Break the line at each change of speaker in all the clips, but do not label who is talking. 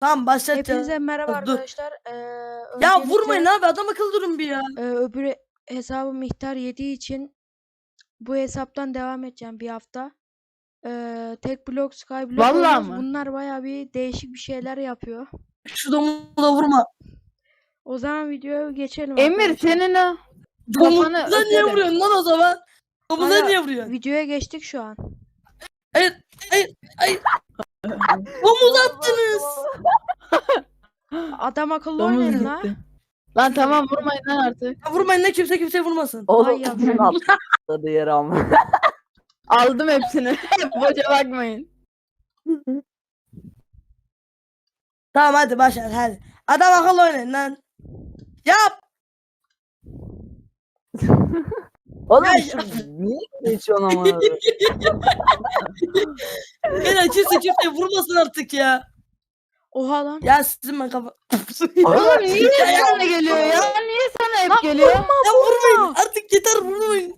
Tamam başlatacağız.
Hepinize merhaba
Dur.
arkadaşlar. Ee,
Ya
öncelikle,
vurmayın abi adam akıllı durun bir ya.
e, öbür hesabım ihtar yediği için bu hesaptan devam edeceğim bir hafta. Ee, tek blok, skyblock
Vallahi
oynuyoruz.
mı?
Bunlar baya bir değişik bir şeyler yapıyor.
Şu domuzu da vurma.
O zaman videoya geçelim
Emir
arkadaşlar.
senin
Domuza
Kafanı
niye
öperim.
vuruyorsun lan o zaman? Domuza
Aga,
niye vuruyorsun?
Videoya geçtik şu an.
Hayır hayır hayır. Domuz attınız.
Adam akıllı
domuz
oynayın la.
gitti. Lan tamam vurmayın lan artık.
Ya vurmayın ne kimse kimseye vurmasın.
Ay
Oğlum bunun atladı yere ama.
Aldım hepsini. Boca bakmayın.
Tamam hadi başlat hadi. Adam akıllı oynayın lan. Yap.
Oğlum şu niye geçiyorsun ama?
Beyler kimse kimseye vurmasın artık ya.
Oha lan.
Ya sizin ben kafa.
Oğlum niye sana geliyor ya? Niye sana hep geliyor?
Ya vurmayın artık yeter vurmayın.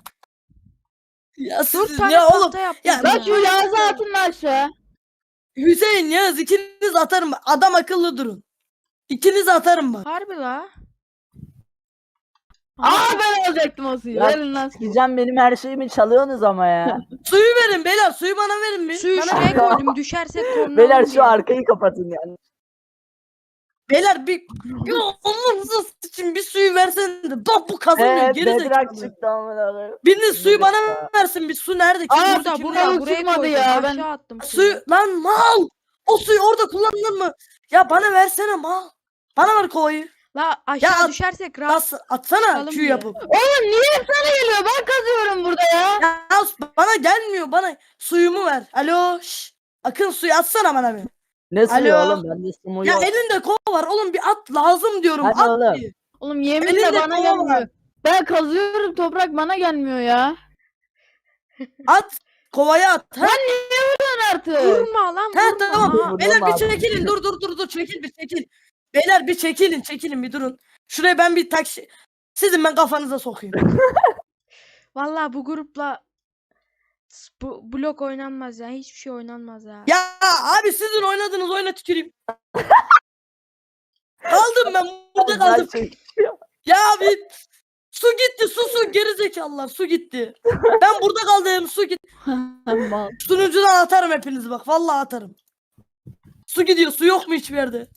Ya siz ya oğlum ya.
Lan şu yazı atın lan aşağı.
Hüseyin Yağız ikiniz atarım. Adam akıllı durun. İkiniz atarım bak.
Harbi la.
Aa ben alacaktım o suyu.
Ya
Verin lan suyu.
Gizem benim her şeyimi çalıyorsunuz ama ya.
Suyu verin beyler suyu bana verin bir.
Suyu
Bana
şuraya koydum. Düşersek korna
Beyler şu
diye.
arkayı kapatın yani.
Beyler bir ya Allah'ınızı için bir suyu versene de. Bak bu kazanıyor
Eee
geri
bedrak
zekalı.
çıktı amına koyayım.
Biriniz suyu
Ya.
bana versin bir su nerede? Kim
Aa,
Burada burada buraya koydum.
ya, ben-
Aşağı attım suyu.
Suyu lan mal. O suyu orada kullandın mı? Ya bana versene mal. Bana ver kovayı.
La aşağı
at-
düşersek rahat.
Bas, atsana
Çıkalım
Q yapıp.
Oğlum niye hep sana geliyor? Ben kazıyorum burada ya.
Ya bana gelmiyor bana suyumu ver. Alo şş. Akın suyu atsana bana bir.
Ne suyu
Alo.
oğlum bende sumu
Ya
yok.
elinde kova var oğlum bir at lazım diyorum.
Hadi
at
oğlum.
bir.
Oğlum yeminle
Elinde
bana
kova
gelmiyor.
var.
Ben kazıyorum toprak bana gelmiyor ya.
At. Kovaya at. Ha,
Lan artık.
Vurma lan
ha
vurma.
tamam.
Aha.
Vurma
Beyler bir çekilin. Dur dur dur dur. Çekil bir çekil. Beyler bir çekilin çekilin bir durun. Şuraya ben bir taksi. Sizin ben kafanıza sokayım.
Vallahi bu grupla s- bu blok oynanmaz ya. Hiçbir şey oynanmaz ya.
ya abi sizin oynadığınız oyuna tüküreyim. kaldım ben burada kaldım. Ya abi su gitti su su gerizekalılar su gitti. Ben burada kaldım su gitti.
Mal.
Sunucudan atarım hepinizi bak vallahi atarım. Su gidiyor su yok mu hiçbir yerde?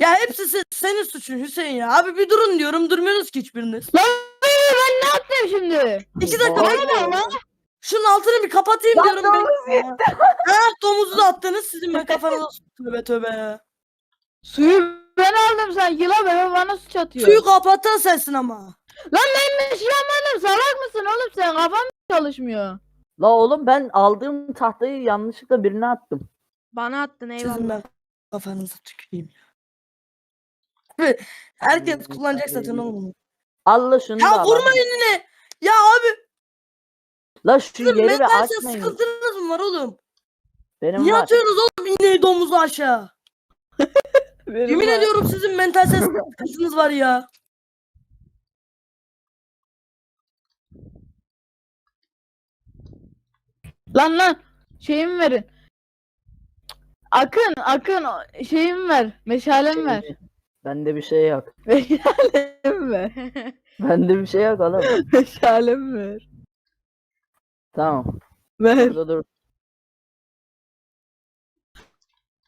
Ya hepsi se- senin suçun Hüseyin ya. Abi bir durun diyorum durmuyorsunuz ki hiçbiriniz.
Lan ben ne yaptım şimdi?
İki dakika
Vay
bekleyin
be.
lan. Şunun altını bir kapatayım
Lan
diyorum.
domuz
bekleyin ya. Ha domuzu da attınız sizin ben kafanıza tövbe tövbe ya.
Suyu ben aldım sen yıla be bana suç atıyor.
Suyu kapatan sensin ama.
Lan ben bir şey yapmadım salak mısın oğlum sen kafam mı çalışmıyor?
La oğlum ben aldığım tahtayı yanlışlıkla birine attım.
Bana attın eyvallah.
Sizin ben kafanıza tüküreyim ya. Abi, Herkes kullanacak zaten oğlum.
Al la şunu da
Ya
al.
vurma eline. Ya abi
La şu
sizin
yeri bir
mentalse
açmayın.
sıkıntınız mı var oğlum?
Benim
Niye
var.
atıyorsunuz oğlum iğneyi domuzu aşağı?
Benim
Yemin
var.
ediyorum sizin mental ses sıkıntınız var ya.
Lan lan şeyimi verin. Akın akın o- şeyimi ver. Meşalemi ver.
Bende bir şey yok.
Meşalemi ver.
Bende bir şey yok oğlum.
Meşalemi ver.
Tamam.
Ver.
Burada dur.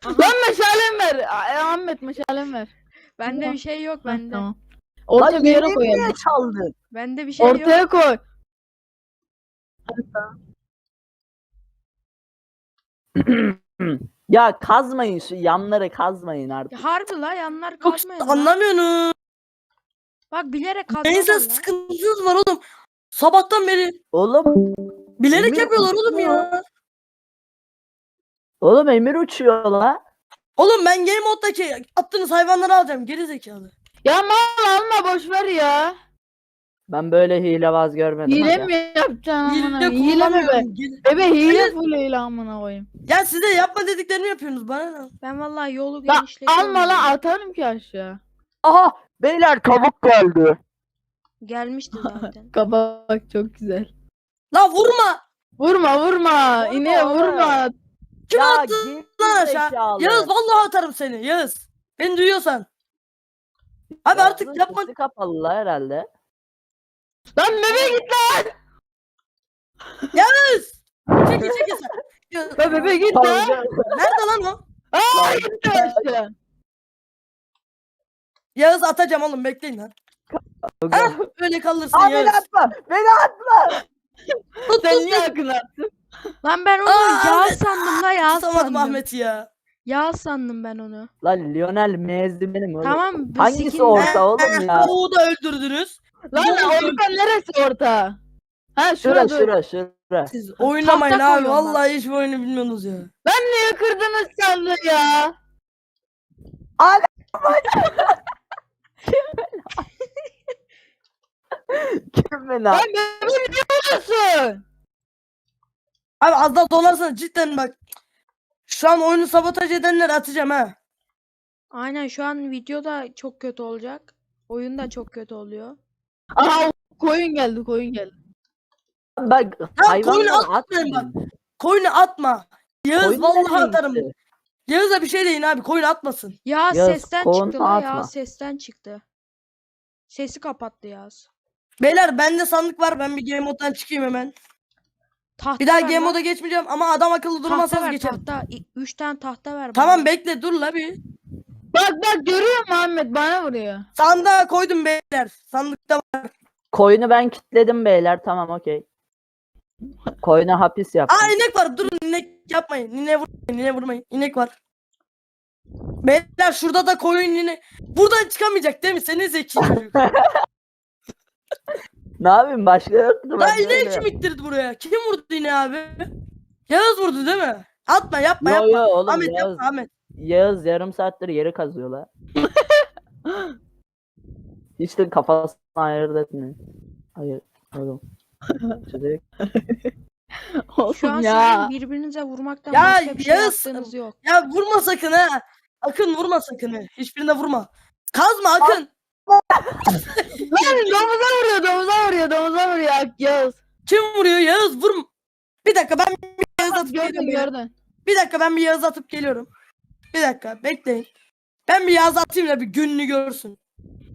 Lan meşalemi ver. Ay, Ahmet meşalemi ver.
Bende bir şey yok
Heh,
bende.
Tamam. Orta
Lan
bir yere
yemeği
koyalım.
niye çaldın?
Bende bir şey yok.
Ortaya koy.
ya kazmayın şu yanları kazmayın artık.
Ya harbi la yanlar
Yok
kalkmayın la.
anlamıyorsunuz.
Bak bilerek
Mental
kazmadan la.
sıkıntınız var oğlum. Sabahtan beri
Oğlum,
bilerek yapıyorlar oğlum ya.
oğlum Emir uçuyor la.
Oğlum ben game moddaki attığınız hayvanları alacağım geri zekalı.
Ya mal alma boş ver ya.
Ben böyle hilebaz görmedim.
Hile
aga.
mi yapacaksın amına?
Hile
koyayım? Hile mi be?
kullanmıyorum. Hile-
Bebe hile full hile amına koyayım.
Ya size yapma dediklerimi yapıyorsunuz bana ne?
Ben vallahi yolu
La
genişletiyorum.
alma lan atarım ki aşağı.
Aha beyler tavuk geldi.
Gelmişti zaten.
Kabak çok güzel.
La vurma.
Vurma vurma.
Vurma
İneğe
oğlum.
vurma.
Kim
Ya
attı
git
lan aşağı?
zekalı.
Yağız vallahi atarım seni Yağız. Beni duyuyorsan. Abi artık
Yağız'ın
yapma.
sesi kapalı la herhalde.
Lan bebeğe git lan.
Yağız. Çekil çekil sen.
Lan bebeğe git lan.
Nerede lan o?
Aa gitti aşağı.
Yağız atacağım oğlum bekleyin lan. Ha, öyle kalırsın
Aa, beni
Yağız.
atma. Beni atma.
Tut
Sen
tut
niye
tut.
attın?
Lan ben onu
Aa,
yağ
Ahmet.
sandım la yağ
Tutamadım
sandım.
Ahmet'i ya.
Yağ sandım ben onu.
Lan Lionel mezdi benim oğlum.
Tamam. bu
Hangisi
skin-
orta oğlum ya?
Doğu'yu da öldürdünüz.
Lan orta neresi orta? Ha
Şura
şurada.
şura şura.
Siz oynamayın
Tahta
abi. Vallahi hiçbir oyunu bilmiyorsunuz ya.
Lan niye kırdınız sandığı ya?
Abi kim beni
Lan
attı?
bebeğe niye vuruyorsun?
Abi az daha dolarsanız cidden bak. Şu an oyunu sabotaj edenleri atacağım ha.
Aynen şu an video da çok kötü olacak. Oyun da çok kötü oluyor.
Aha koyun geldi koyun geldi.
Bak
koyunu atmayın bak.
atmayın.
Koyunu atma. Yağız
Koyun
vallahi
nereye
atarım.
gitti?
Yağız'a bir şey deyin abi. Koyun atmasın.
Yağız
Yağız,
sesten çıktı la
atma.
Yağız sesten çıktı. Sesi kapattı Yağız.
Beyler bende sandık var. Ben bir game mode'dan çıkayım hemen.
Tahta
Bir daha
ver
game
lan.
moda geçmeyeceğim ama adam akıllı
tahta
durmazsanız
ver
geçerim.
tahta. İ- Üç tane tahta ver
Tamam
bana.
bekle dur la bir.
Bak bak görüyor musun Ahmet bana vuruyor.
Sandığa koydum beyler. Sandıkta var.
Koyunu ben kilitledim beyler tamam okey. Koyuna hapis yaptım.
Aa inek var. Durun inek yapmayın. Nine vurmayın. Nine vurmayın. İnek var. Beyler şurada da koyun yine. Buradan çıkamayacak değil mi? Senin zeki çocuk.
Ne yapayım başka yoktu.
La
ben
ineği kim ittirdi buraya? Kim vurdu yine abi? Yağız vurdu değil mi? Atma yapma
Yo,
yapma.
yo, oğlum,
Ahmet
Yağız.
yapma Ahmet.
Yağız yarım saattir yeri kazıyorlar. Hiç de kafasını ayırt etmiyor. Hayır oğlum. Çocuk.
Şu an
ya.
sizin birbirinize vurmaktan
Ya
başka bir şey
Yağız,
yaptığınız yok.
Ya vurma sakın ha. Akın vurma sakın. ha. Hiçbirine vurma. Kazma Akın.
Lan domuza vuruyor domuza vuruyor domuza vuruyor Yağız.
Kim vuruyor? Yağız vurma. Bir dakika ben bir Yağız atıp
Gördün
geliyorum.
gördün.
Bir dakika ben bir Yağız atıp geliyorum. Bir dakika bekleyin. Ben bir Yağız atayım da bir gününü görsün.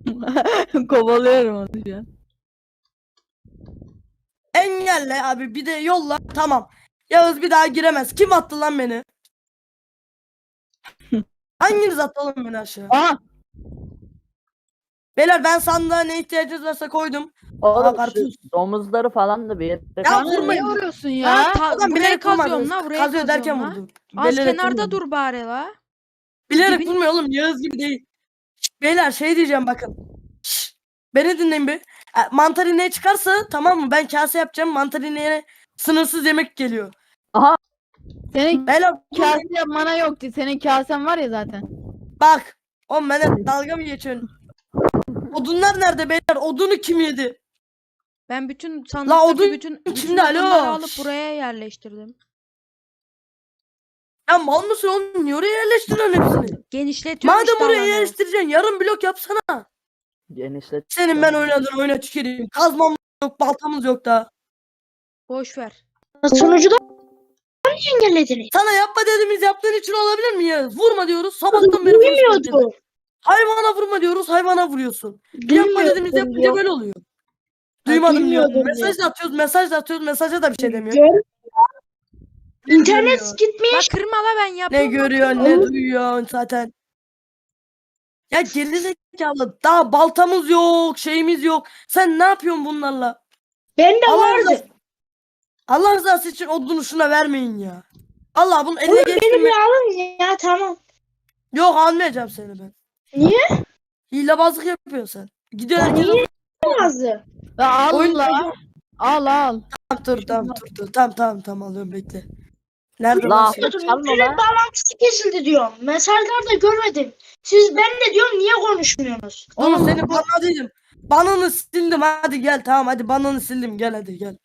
Kovalıyorum onu şu an.
Engelle abi bir de yolla. Tamam. Yağız bir daha giremez. Kim attı lan beni? Hanginiz attı oğlum beni aşağı?
Aha
Beyler ben sandığa ne ihtiyacınız varsa koydum. Aa,
Oğlum şu
karpuz.
domuzları falan da bir yere
Ya vurmayın.
niye vuruyorsun
Ha,
ya?
ta-
Adam
buraya
bilerek
kazıyorum la buraya
Kazıyor derken
la.
vurdu.
Az kenarda dur bari la.
Bilerek
Dibin-
vurmuyor oğlum Yağız gibi değil. Şşt, Beyler şey diyeceğim bakın. Şşt, beni dinleyin bir. E, Mantarineye çıkarsa tamam mı ben kase yapacağım. Mantarineye sınırsız yemek geliyor.
Senin
Beyler
kase yapmana yoktu. Senin kasen var ya zaten.
bak. Oğlum bana dalga mı geçiyorsun? Odunlar nerede beyler? Odunu kim yedi?
Ben bütün sandıktaki
odun
bütün, bütün
içinde, alo.
odunları alıp buraya yerleştirdim.
Ya mal mısın oğlum? Niye oraya yerleştiriyorsun hepsini?
Genişletiyorum
Madem
işte
oraya
alanı.
yerleştireceksin yarım blok yapsana.
genişlet.
Senin ben oynadığın oyuna tüküreyim. Kazmam yok, baltamız yok da.
Boş ver.
Sonucu da engellediniz.
Sana yapma dediğimiz yaptığın için olabilir mi ya? Vurma diyoruz. Sabahtan beri konuşuyoruz. Hayvana vurma diyoruz. Hayvana vuruyorsun. Yapma dediğimiz yapınca böyle oluyor. Duymadım diyor. Mesaj da atıyoruz. Mesaj da atıyoruz. Mesaja da bir şey demiyor.
Gör- İnternet
Görüyor.
gitmiş.
La kırma la ben
Ne
yapıyorum.
görüyorsun ne duyuyorsun zaten. Ya gerizekalı daha baltamız yok şeyimiz yok. Sen ne yapıyorsun bunlarla?
Ben de
Allah
vardı.
rızası, Allah rızası için odunu şuna vermeyin ya. Allah bunu eline
Oğlum
geçtim.
beni bir alın ya tamam.
Yok almayacağım seni ben.
Niye?
Hilebazlık yapıyorsun sen. Gidiyor
Niye? Lazım.
Ya al
Oyun-
la. Al al.
Tamam dur tamam dur dur tamam tamam tamam alıyorum bekle. Nerede
La
lan şey?
çalma la.
Bağlantısı kesildi diyorum. Mesajlar da görmedim. Siz ben de diyorum niye konuşmuyorsunuz?
Oğlum seni banladıydım. Bananı sildim hadi gel tamam hadi bananı sildim gel hadi gel.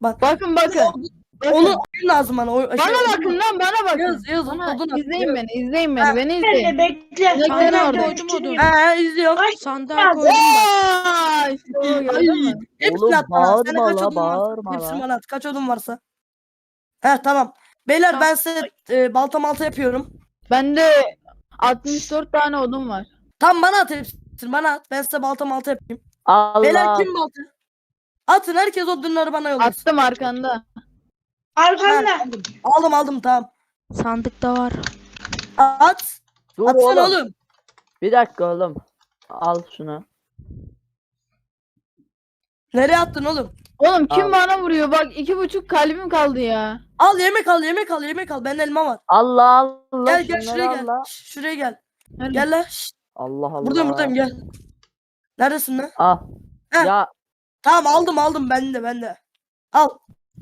Bak
Bakın bakın. bakın.
onu oyun lazım bana. O, şey,
bana
odun-
bakın lan bana bakın.
Yaz yaz
Bana
odun
izleyin beni izleyin
Ha.
beni beni
şey.
Ben
izleyin.
bekle.
Bekle orada.
Koydum odunu.
He he izliyorum.
Ay,
Sandığa koydum bak.
Hepsini
Oğlum
at bana. Senin
bağırma
kaç
la,
odun
bağırma
Hepsini
la.
bana at. Kaç odun varsa. He tamam. Beyler ben size e, balta malta yapıyorum.
Bende 64 tane odun var.
Tam bana at hepsini bana at. Ben size balta malta yapayım.
Allah.
Beyler kim balta? Atın herkes odunları bana yollasın.
Attım arkanda.
Arkanda.
Aldım aldım tamam.
Sandıkta var.
At.
Dur
Atsana
oğlum.
oğlum.
Bir dakika oğlum. Al şunu.
Nereye attın oğlum?
Oğlum kim
Al.
bana vuruyor? Bak iki buçuk kalbim kaldı ya.
Al yemek al yemek al yemek al. Bende elma var.
Allah Allah.
Gel gel
şunları
şuraya gel.
Allah.
Şş, Şuraya gel.
Nerede?
Gel lan. Şş,
Allah Allah.
Buradayım buradayım gel. Neredesin lan?
Al.
Heh.
Ya
Tamam aldım aldım bende bende. Al.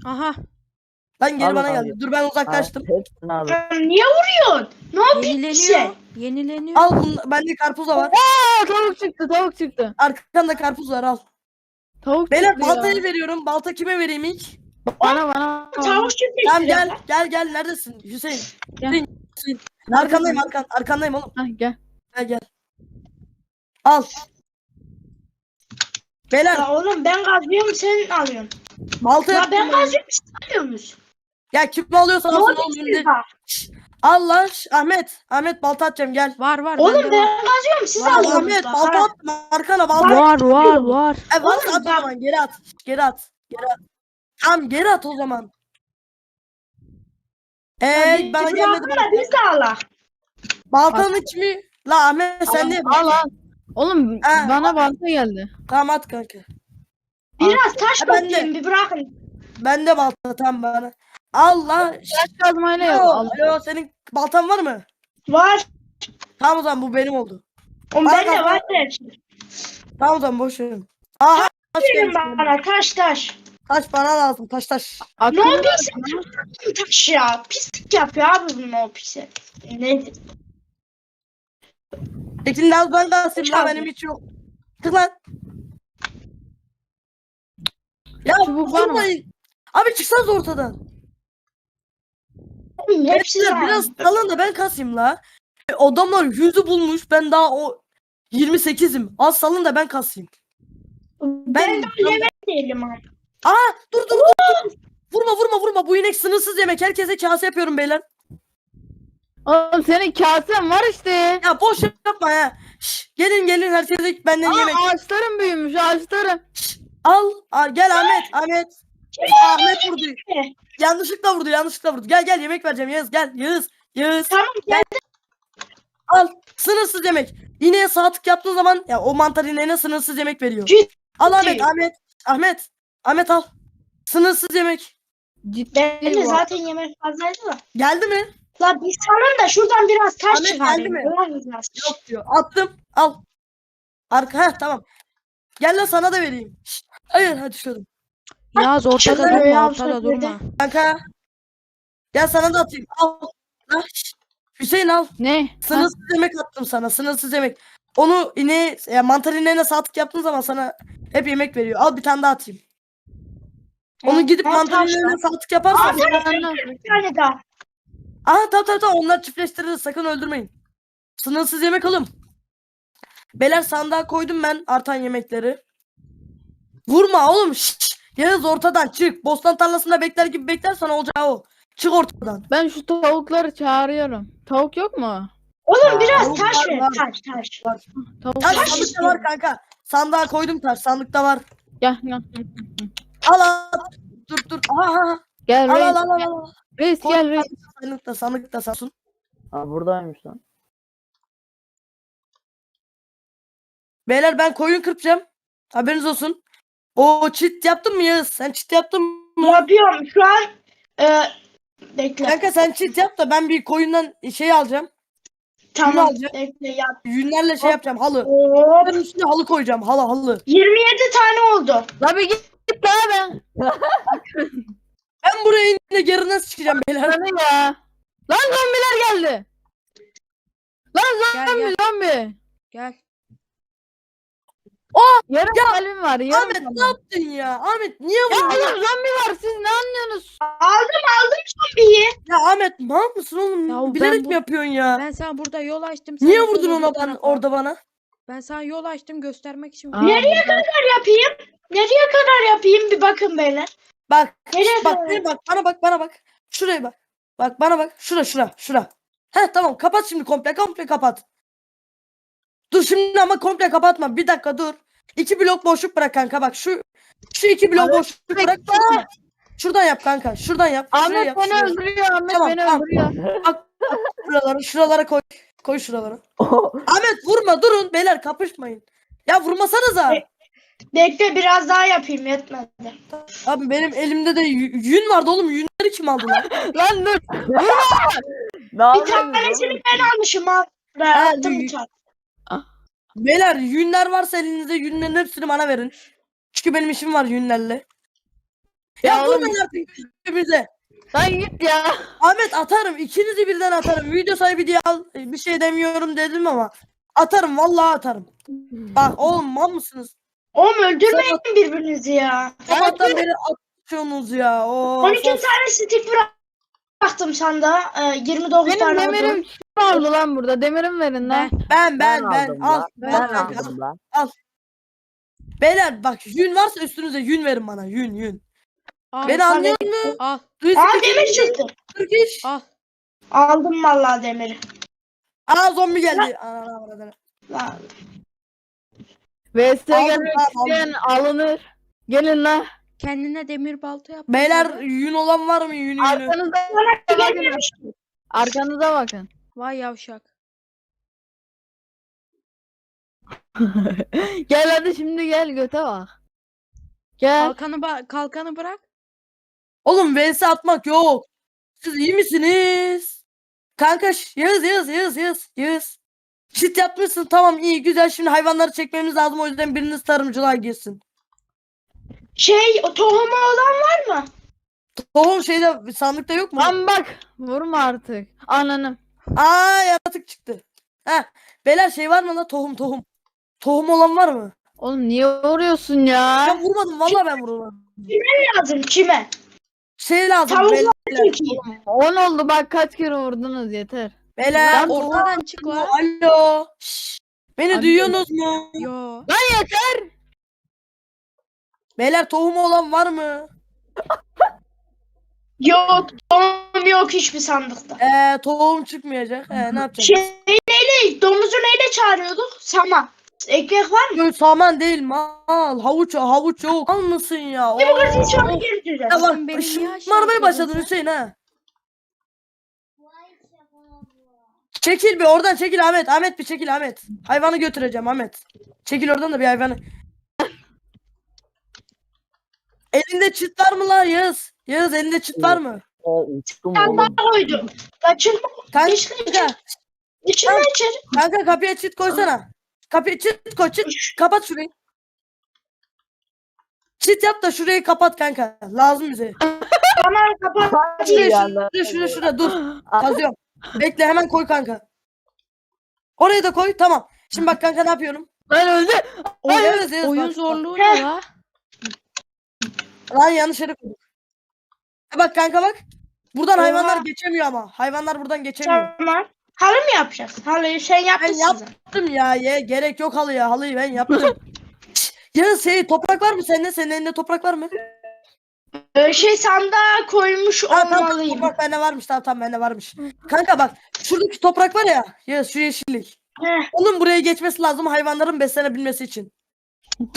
Aha.
Lan geri
Al,
bana
al.
geldi. Dur ben uzaklaştım.
hepsini.
Lan Niye vuruyorsun? Ne yapıyorsun?
Yenileniyor. Yenileniyor.
Al bunu, bende karpuz da var.
Aa, tavuk çıktı tavuk çıktı.
Arkanda karpuz var al.
Tavuk
Beyler
çıktı ya.
baltayı veriyorum. Balta kime vereyim ilk?
Bana bana.
Tavuk çıkmış.
Tamam gel gel gel neredesin? Hüseyin.
Gel.
Hüseyin. Hüseyin. Arkandayım arkan, arkandayım oğlum.
Hah, gel.
Gel gel. Al. Beyler
Ya oğlum ben kazıyorum sen alıyorsun.
balta
Ya ben kazıyorum sen alıyor musun?
Ya kim alıyorsa
Ne
alsın
oldu
oğlum.
bak?
Al lan Ahmet. Ahmet balta atacağım gel.
Var var.
Oğlum ben kazıyorum siz alıyorsunuz.
Ahmet
bak,
balta attım arkana balta.
Var var var.
E, balta at o
bak-
zaman geri at. Geri at. Geri at. Tamam geri at o zaman. Eee bana gelmedi balta.
biz de ala.
Baltanın kimi? La Ahmet sen de
Al al. Oğlum
Ha.
bana balta geldi.
Tamam at kanka.
Biraz taş
Ha, ben de.
toplayayım bir bırakın.
Ben de balta tamam bana. Allah.
Taş kazmayla yap.
Alo,
Al.
alo, senin baltan var mı?
Var.
Tamam o zaman bu benim oldu.
Oğlum ben de var şey.
Tamam o zaman boş verin. Aha taş
Verin bana taş taş.
Taş bana lazım taş taş.
Ne
Akıllı-
yapıyorsun? Taş ya. Pislik yapıyor abi bunun o pisi. Neydi?
Peki Laz ben kalsayım la
Çaldı.
benim hiç yok. Çık lan. Ya
Çubuk var mı?
Abi çıksanız ortadan.
Hepsi
Biraz,
de
biraz salın da ben kasayım la. E, Adamlar yüzü bulmuş ben daha o 28'im. Az salın da ben kasayım.
Ben de level değilim abi.
Dur dur dur. dur. Vurma vurma vurma bu inek sınırsız yemek. Herkese kase yapıyorum beyler.
Oğlum senin kasen var işte.
Ya boş yapma ya. Şş, gelin gelin herkese benden
Aa,
yemek.
ağaçlarım büyümüş ağaçlarım.
Al, al gel Ahmet Ahmet. Ahmet vurdu. Yanlışlıkla vurdu yanlışlıkla vurdu. Gel gel yemek vereceğim Yağız gel Yağız. Yağız.
Tamam gel.
Al sınırsız yemek. İneğe saatlik yaptığın zaman ya o mantar ineğine sınırsız yemek veriyor.
Ciddi.
Al Ahmet Ahmet. Ahmet. Ahmet al. Sınırsız yemek.
Ciddi
Ben de
bu.
zaten yemek fazlaydı da.
Geldi mi?
La bir salın da şuradan biraz taş
Ahmet
çıkarayım.
geldi mi? Yok diyor. Attım. Al. Arka heh, tamam. Gel lan sana da vereyim. Şşt, Hayır hadi şöyle.
Yaz ortada
Şunları
durma
ya,
ortada durma.
Kanka. Gel sana da atayım. Al. Şşt. Hüseyin al.
Ne?
Sınırsız yemek attım sana. Sınırsız yemek. Onu ineğe, ya mantar ineğine saatlik yaptığın zaman sana hep yemek veriyor. Al bir tane daha atayım. Onu gidip
Ha,
mantar
taş
ineğine saatlik yaparsan.
Aa, Bir tane daha.
Aha tamam tamam tamam onlar çiftleştiririz sakın öldürmeyin. Sınırsız yemek oğlum. Beyler sandığa koydum ben artan yemekleri. Vurma oğlum şşş. Yağız ortadan çık. Bostan tarlasında bekler gibi beklersen olacağı o. Çık ortadan.
Ben şu tavukları çağırıyorum. Tavuk yok mu?
Oğlum biraz
Tavuk
taş
var,
ver.
var.
Taş taş.
Tavuk
Ya
Taş
sandıkta
istiyorum.
var kanka. Sandığa koydum taş. Sandıkta var.
Gel gel.
Al al. Dur dur. Aha, aha.
Gel
Al
reis.
al al al. al.
Reis
Koy,
gel reis.
Sandıkta sandıkta sansun.
Ha buradaymış lan.
Beyler ben koyun kırpacağım. Haberiniz olsun. O çit yaptın mı Yağız? Sen çit yaptın mı?
Yapıyorum şu an. E, bekle.
Kanka sen çit yap da ben bir koyundan şey alacağım.
Tamam.
alacağım.
Bekle yap.
Yünlerle şey yapacağım halı.
Hop.
Bunların üstüne halı koyacağım. Halı halı.
27 tane oldu.
La bir git git la ben.
Ben buraya yine geri nasıl çıkacağım beyler?
Sana ya. Lan zombiler geldi. Lan
Gel
zombi
gel
zombi.
gel.
Yarım
Ya,
kalbim var. Yarım
Ahmet
kalbim.
ne yaptın ya? Ahmet niye
Ya
vurdun?
oğlum zombi var siz ne anlıyorsunuz?
Aldım aldım zombiyi.
Ya Ahmet ne yapmışsın oğlum?
Ya
Bilerek
bu-
mi yapıyorsun ya?
Ben sana burada yol açtım.
Niye vurdun ona ben, orada bana?
Ben sana yol açtım göstermek için.
Aa,
Nereye kadar yapayım? Nereye kadar yapayım bir bakın beyler.
Bak
Nereye
bak
kadar?
bak bana bak bana bak. Şuraya bak. Bak bana bak. Şura şura şura. Heh tamam kapat şimdi komple komple kapat. Dur şimdi ama komple kapatma. Bir dakika dur. İki blok boşluk bırak kanka bak şu şu iki blok boşluk bırak. Şuradan, şuradan yap kanka. Şuradan yap.
Ahmet
yap.
beni
şuraya.
öldürüyor. Ahmet
Tamam,
beni
tamam.
öldürüyor.
Şuralara, şuralara koy. Koy şuralara. Ahmet vurma durun beyler kapışmayın. Ya vurmasanıza.
E- Bekle biraz daha yapayım yetmedi.
Abi benim elimde de yün vardı oğlum. Yünleri kim aldı lan?
Lan dur.
ne
Bir tanesini ben almışım ha. Ben
Ha,
attım
y-
bir tane.
Beyler yünler varsa elinizde yünlerin hepsini bana verin. Çünkü benim işim var yünlerle. Ya,
Ya oğlum-
durmayın artık birbirinize.
Lan git ya.
Ahmet atarım. ikinizi birden atarım. Video sahibi diye al, bir şey demiyorum dedim ama. Atarım vallahi atarım. Bak oğlum mal mısınız?
Oğlum öldürmeyin birbirinizi ya.
Sabahtan beri atıyorsunuz ya. Oo,
12
sos-
tane stick bıraktım sanda. Ee, 29
Benim
tane oldu.
Aldı lan burada? Demirim verin lan.
Ben ben ben al. Ben,
ben, aldım lan.
Beyler bak yün varsa üstünüze yün verin bana yün yün.
Al.
Beni anlıyor musun?
Al.
Duysun
Aa demir çıktı.
Türk iş.
Al.
Aldım vallahi demiri.
Aa zombi geldi. Ana, ana, ana.
Lan.
VS
Aldım
gelmek
lan,
isteyen alınır. Gelin lan.
Kendine demir balta yap.
Beyler yün olan var mı yünü yünü?
Arkanıza
Bana
bakın.
gelmemiş.
Arkanıza bakın.
Vay yavşak.
gel hadi şimdi gel göte bak. Gel.
Kalkanı ba- kalkanı bırak.
Oğlum vs atmak yok. Siz iyi misiniz? Kanka Yağız Yağız Yağız Yağız Yağız. Çit yapmışsın tamam iyi güzel şimdi hayvanları çekmemiz lazım o yüzden biriniz tarımcılığa girsin.
Şey o tohumu olan var mı?
Tohum şeyde sandıkta yok mu?
Lan bak. Vurma artık. Ananım.
Aa yaratık çıktı. Heh. Beyler şey var mı la tohum tohum. Tohum olan var mı?
Oğlum niye vuruyorsun ya?
Ben vurmadım vallahi ben vurmadım.
Lazım kime?
Şey lazım
Tavuk
beyler.
Çünkü.
10 oldu bak kaç kere vurdunuz yeter.
Beyler
Lan
tohum-
ortadan çık lan.
Alo. Şşş. Beni
Alo.
duyuyorsunuz mu?
Yo.
Lan yeter.
Beyler tohumu olan var mı?
Yok tohum yok hiçbir sandıkta.
Ee, tohum çıkmayacak. Ee, ne yapacağız?
Şey neyle domuzu neyle çağırıyorduk? Sama. Ekmek var mı?
Yok saman değil mal. Havuç havuç yok. Al mısın ya?
Ne bu şu an gireceğiz.
Ya bak
aşağı
şımarmaya başladın? Hüseyin ha. Çekil bir oradan çekil Ahmet. Ahmet bir çekil Ahmet. Hayvanı götüreceğim Ahmet. Çekil oradan da bir hayvanı. Elinde çit var mı lan Yağız? Yağız elinde çit var mı?
O uçtum
Ben
oğlum.
daha koydum. Kaçın.
Kanka,
Kanka. İçine içeri.
kanka kapıya çit koysana. Kapıya çit koy çit. Kapat şurayı. Çit yap da şurayı kapat kanka. Lazım bize.
Tamam kapat.
Şuraya şuraya şuraya şuraya dur. Kazıyorum. Bekle hemen koy kanka. Oraya da koy tamam. Şimdi bak kanka ne yapıyorum?
Lan öldü.
Oyun,
Hayır,
evet, evet,
Oyun
bak,
zorluğu
Heh.
ne la?
bak. Lan yanlış yere koyduk. Bak kanka bak. Buradan
Oha.
hayvanlar geçemiyor ama. Hayvanlar buradan geçemiyor.
Tamam. Halı mı yapacağız? Halıyı sen
Ben
yapmışsın. zaten.
yaptım ya. Ye, gerek yok halıya. Halıyı ben yaptım. Şş, ya şey toprak var mı sende? Senin elinde toprak var mı?
Ee, şey sandığa koymuş
Ha, tamam, tamam,
olmalıyım.
toprak bende varmış. Tamam tamam bende varmış. Kanka bak şuradaki toprak var ya. Ya şu yeşillik.
Heh.
Onun buraya geçmesi lazım hayvanların beslenebilmesi için.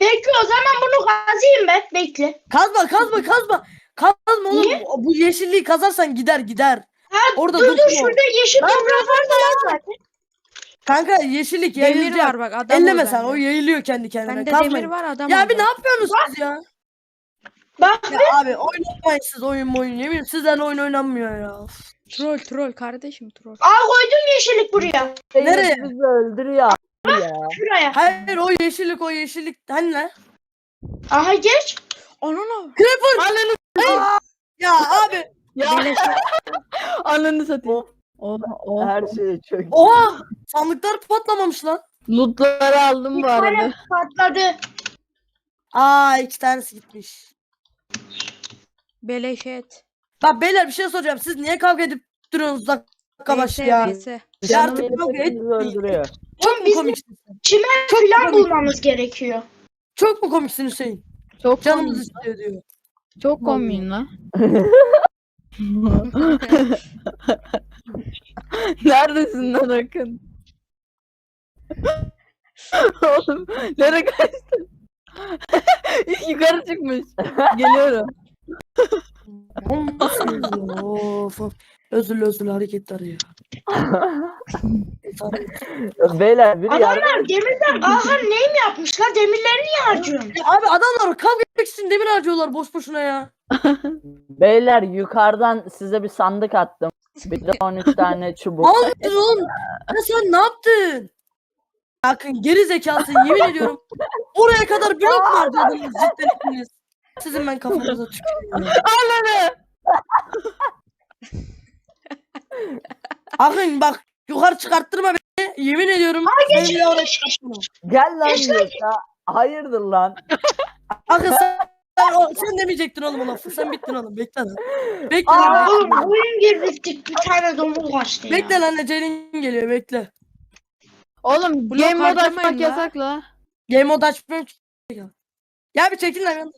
Bekle o zaman bunu kazıyım ben. Bekle.
Kazma kazma kazma. Kazma oğlum.
Niye?
Bu- yeşilliği kazarsan gider gider.
Ha,
Orada
dur dur şurada yeşil toprak var da ya zaten.
Kanka yeşillik
Demir
yayılacak.
var bak adam
Elleme sen o yayılıyor kendi kendine.
Bende
Kazmayın.
demir var adam
Ya abi ne
bak.
yapıyorsunuz siz ya?
Bak
Ya abi oynatmayın siz oyun oyun. Yemin sizlerle oyun oynanmıyor ya.
Troll troll kardeşim troll.
Aa koydum yeşillik buraya.
Nereye?
Bizi öldürüyor. Ya.
Şuraya.
Hayır o yeşillik o yeşillik. Hani ne?
Aha geç.
Anana.
Creeper.
Ananı
Ya abi.
ya.
Beleş
Ananı satayım. Oh, oh.
Her şey çok.
Oha. Sandıklar patlamamış lan.
Lootları aldım bu arada.
patladı.
Aa iki tanesi gitmiş.
beleş et.
Bak beyler bir şey soracağım. Siz niye kavga edip duruyorsunuz dakika başı ya? Ya
Canım
artık kavga etmeyin. Çok
Oğlum
mu
biz
komiksin?
çimen
Çok
falan
komik.
bulmamız gerekiyor.
Çok mu komiksin Hüseyin?
Çok
Canımız
komik.
istiyor diyor.
Çok komik lan. Neredesin lan Akın? Oğlum nereye kaçtın? Yukarı çıkmış. Geliyorum.
Of of. Özürlü özürlü hareketler ya.
Beyler biri yardım
Adamlar demirden Hakan ney mi yapmışlar? Demirleri niye harcıyorsun?
Ya abi adamlar kavga etmek için demir harcıyorlar boş boşuna ya.
Beyler yukarıdan size bir sandık attım. Bir de 13 tane çubuk.
Ne yaptın oğlum? Ya sen ne yaptın? Akın geri zekası yemin ediyorum. Oraya kadar blok mu harcadınız cidden hepiniz? Sizin ben kafanıza tükürüyorum.
Ananı.
Akın bak yukarı çıkarttırma beni. Yemin ediyorum. bir daha oraya çıkartmam.
Gel lan
Geçti.
yoksa. Hayırdır lan?
Akın sen, sen, sen demeyecektin oğlum o lafı. Sen bittin oğlum. Bekle lan. Bekle
Aa!
lan.
Oğlum oyun girdik bir tane domuz kaçtı ya.
Bekle lan Ece'nin geliyor bekle.
Oğlum
Blok
game mode
harcamayın
açmak
la.
yasak la.
Game mode açmıyorum ki. Ya bir çekil lan.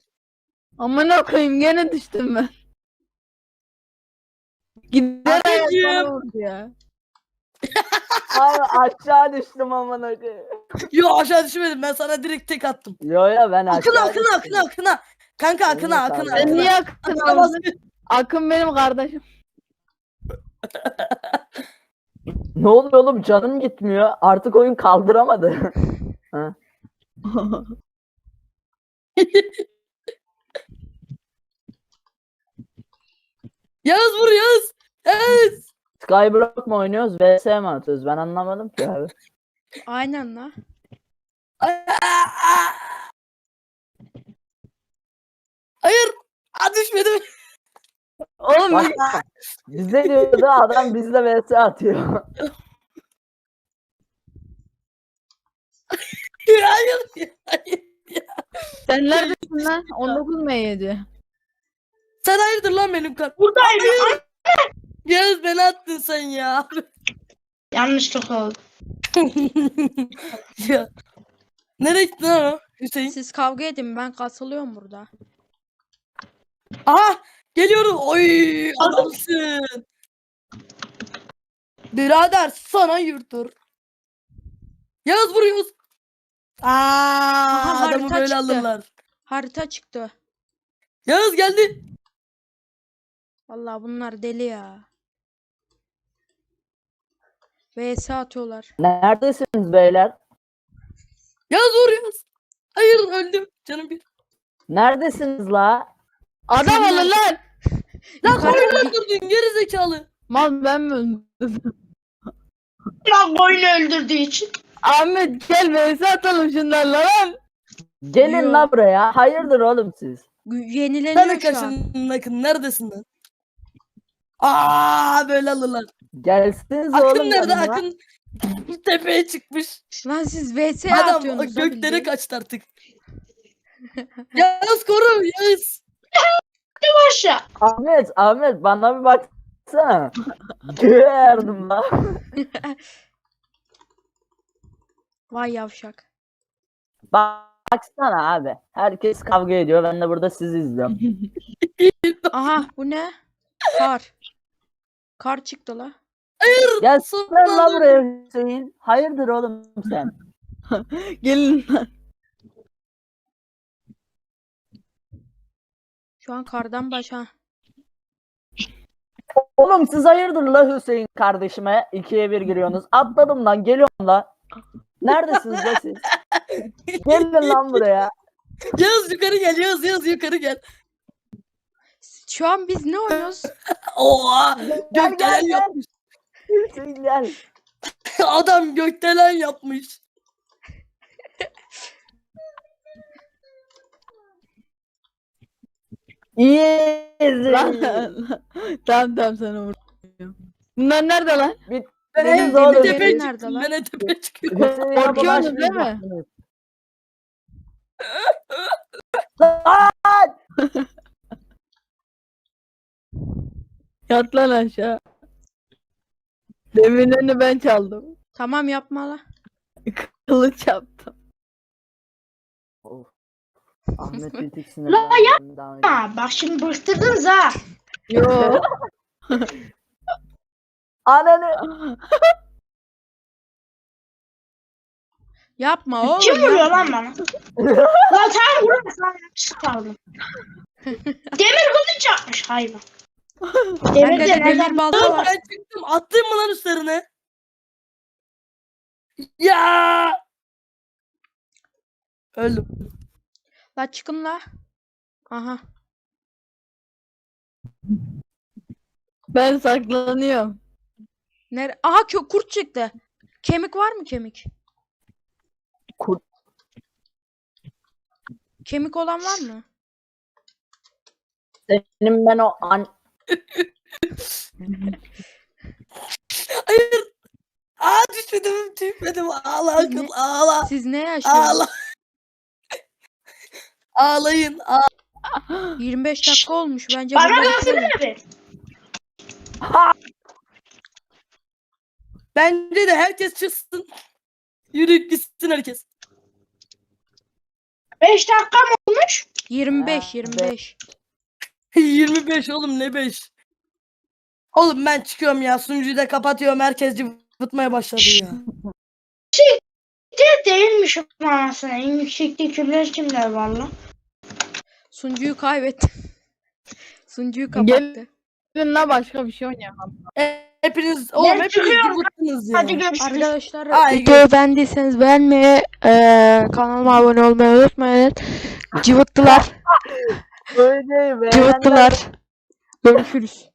Amına koyayım gene düştüm ben. Gider
Anneciğim.
vurdu ya.
Aşağı düştüm aman koyayım.
Yo aşağı düşmedim ben sana direkt tek attım.
Yo yo ben aşağı
Akına akına
düştüm.
akına akına. Kanka akına
Evet,
akına
abi.
Akına.
niye Akın
Akına
Akın benim kardeşim.
Ne oluyor oğlum canım gitmiyor. Artık oyun kaldıramadı.
Yağız vur Yağız. Yağız.
Skyblock mu oynuyoruz? VS mi atıyoruz? Ben anlamadım ki abi.
Aynen la.
Hayır. Aa, düşmedim.
Oğlum
Bak, bize diyordu adam bizle VS atıyor.
Hayır. Hayır.
sen neredesin lan? 19 M7.
Sen hayırdır lan benim kar.
Buradayım. Ay,
Yağız beni attın sen ya.
Yanlışlık oldu.
ya. Nereye gittin lan o Hüseyin?
Siz kavga edin ben kasılıyorum burada.
Aha geliyorum. Oy adamsın. Birader sana yurttur. Yağız vuruyoruz. Aa,
Aha,
adamı
harita
böyle
çıktı.
alırlar.
Harita çıktı.
Yağız geldi.
Vallahi bunlar deli ya. VS atıyorlar.
Neredesiniz beyler?
Yağız vuruyoruz. Hayır öldüm. Canım bir.
Neredesiniz la?
Adam alın lan.
Lan koyun öldürdün geri zekalı.
Mal ben mi öldürdüm?
Lan koyunu öldürdüğü için.
Ahmet gel vs atalım şunlarla lan.
Gelin
Yo.
la buraya. Hayırdır oğlum siz?
Gü-
Sen
Yenileniyor şu an.
neredesin lan? Aa böyle alırlar.
Gelsiniz
Akın
oğlum
nerede?
yanıma.
Akın tepeye çıkmış.
Lan siz VS
Adam
atıyorsunuz.
göklere
bildiğin.
kaçtı artık. Yağız koru Yağız.
Aşağı.
Ahmet, Ahmet bana bir baksana. Göğe yardım la.
Vay yavşak.
Bak- Baksana abi. Herkes kavga ediyor. Ben de burada sizi izliyorum.
Aha bu ne? Kar. Kar çıktı la.
Gel
Sonra
sen la buraya Hüseyin. Hayırdır oğlum sen?
Gelin lan.
Şu an kardan başa.
Oğlum siz hayırdır la Hüseyin kardeşime? İkiye bir giriyorsunuz. Atladım lan geliyorum la. Neredesiniz la siz? Gelin lan buraya.
Yağız yukarı gel Yağız Yağız yukarı gel.
Şu an biz ne oynuyoruz?
Oha
gel,
gökdelen
gel.
yapmış.
Gel.
Adam gökdelen yapmış.
Lan. tamam tamam sana vurdum. Bunlar nerede lan?
Ben
Deniz
en tepeye çıktım.
Nerede
Ben en tepeye
Korkuyorsunuz değil mi? Yat lan aşağı. Demirlerini ben çaldım.
Tamam yapma la.
Kılıç yaptım.
Ahmet bir tık
La
sinirlendim daha önce.
Ha, bak şimdi bıktırdınız ha.
Yo.
Ananı.
Yapma oğlum.
Kim vuruyor lan bana? Lan sen vuramaz lan. Sıkaldım. Demir kılıç yapmış hayvan. Demir
de
neden?
demir balta var.
Ben çıktım. Attın mı lan üstlerine? Ya! Öldüm.
La çıkın la. Aha.
Ben saklanıyorum.
Nere? Aha kö- kurt çıktı. Kemik var mı kemik?
Kurt.
Kemik olan var mı?
Senin ben o an...
Hayır. Aa düşmedim. Düşmedim. Ağla akıl.
Ne?
Ağla.
Siz ne yaşıyorsunuz?
Ağla. Ağlayın. Ağla.
25 dakika olmuş. Bence
Bana
burada
versene
bitirelim.
bir.
Bence de herkes çıksın. Yürüyüp gitsin herkes.
5 dakika mı olmuş?
25
Ha,
25.
25 oğlum ne 5. Oğlum ben çıkıyorum ya. Sunucuyu da kapatıyorum. Herkes cıvıtmaya başladı ya.
De değilmiş anasını. En yüksekte kimler kimler var lan?
Sunucuyu kaybettim. Sunucuyu kapattı.
Gelin la başka bir şey oynayalım.
E, Hepiniz oğlum hepiniz
çıkıyorum.
cıvıttınız ya.
Hadi görüşürüz.
Arkadaşlar
Ay,
videoyu beğendiyseniz beğenmeyi, eee, kanalıma abone olmayı unutmayın. Cıvıttılar.
Öyle be.
Cıvıttılar. Görüşürüz.